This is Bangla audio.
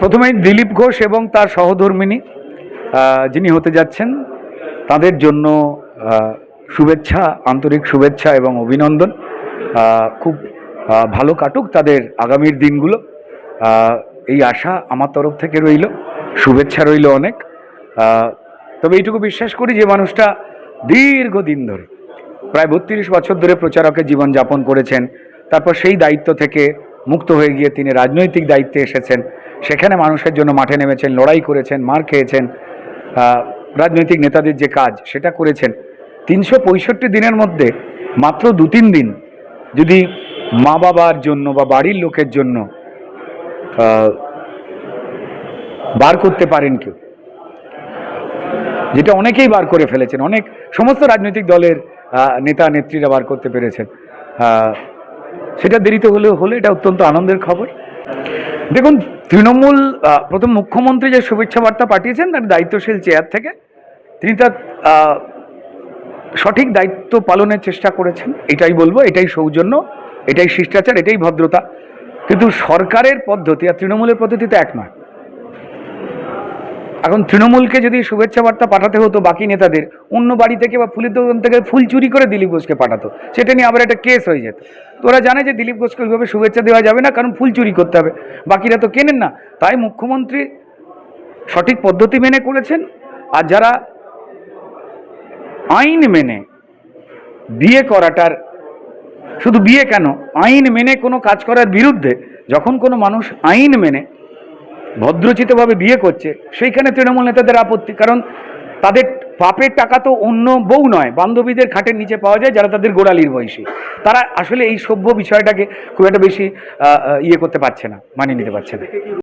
প্রথমেই দিলীপ ঘোষ এবং তার সহধর্মিনী যিনি হতে যাচ্ছেন, তাদের জন্য শুভেচ্ছা, আন্তরিক শুভেচ্ছা এবং অভিনন্দন। খুব ভালো কাটুক তাদের আগামীর দিনগুলো। এই আশা আমার তরফ থেকে রইল, শুভেচ্ছা রইল অনেক। তবে এইটুকু বিশ্বাস করি যে মানুষটা দীর্ঘদিন ধরে, প্রায় বত্রিশ বছর ধরে প্রচারকের জীবন যাপন করেছেন, তারপর সেই দায়িত্ব থেকে মুক্ত হয়ে গিয়ে তিনি রাজনৈতিক দায়িত্বে এসেছেন। সেখানে মানুষের জন্য মাঠে নেমেছেন, লড়াই করেছেন, মার খেয়েছেন রাজনৈতিক নেতাদের যে কাজ সেটা করেছেন। তিনশো পঁয়ষট্টি দিনের মধ্যে মাত্র দু তিন দিন যদি মা বাবার জন্য বা বাড়ির লোকের জন্য বার করতে পারেন কেউ, যেটা অনেকেই বার করে ফেলেছেন, অনেক সমস্ত রাজনৈতিক দলের নেতা নেত্রীরা বার করতে পেরেছেন। সেটা দেরিতে হলেও, হলে এটা অত্যন্ত আনন্দের খবর। দেখুন, তৃণমূল প্রথম মুখ্যমন্ত্রী যে শুভেচ্ছা বার্তা পাঠিয়েছেন, তার দায়িত্বশীল চেয়ার থেকে, তিনি তার সঠিক দায়িত্ব পালনের চেষ্টা করেছেন। এটাই বলব, এটাই সৌজন্য, এটাই শিষ্টাচার, এটাই ভদ্রতা। কিন্তু সরকারের পদ্ধতি আর তৃণমূলের পদ্ধতি তো এক নয়। এখন তৃণমূলকে যদি শুভেচ্ছা বার্তা পাঠাতে হতো বাকি নেতাদের, অন্য বাড়ি থেকে বা ফুলের দোকান থেকে ফুল চুরি করে দিলীপ ঘোষকে পাঠাতো, সেটা নিয়ে আবার একটা কেস হয়ে যেত। তো ওরা জানে যে দিলীপ ঘোষকে ওইভাবে শুভেচ্ছা দেওয়া যাবে না, কারণ ফুল চুরি করতে হবে। বাকিরা তো কেনেন না। তাই মুখ্যমন্ত্রী সঠিক পদ্ধতি মেনে করেছেন, আর যারা আইন মেনে বিয়ে করাটার, শুধু বিয়ে কেন, আইন মেনে কোনো কাজ করার বিরুদ্ধে যখন কোনো মানুষ আইন মেনে ভদ্রচিতভাবে বিয়ে করছে, সেইখানে তৃণমূল নেতাদের আপত্তি। কারণ তাদের পাপের টাকা তো অন্য বউ নয়, বান্ধবীদের খাটের নিচে পাওয়া যায় যারা তাদের গোড়ালির বয়সী। তারা আসলে এই সভ্য বিষয়টাকে খুব একটা বেশি ইয়ে করতে পারছে না, মানিয়ে নিতে পারছে না।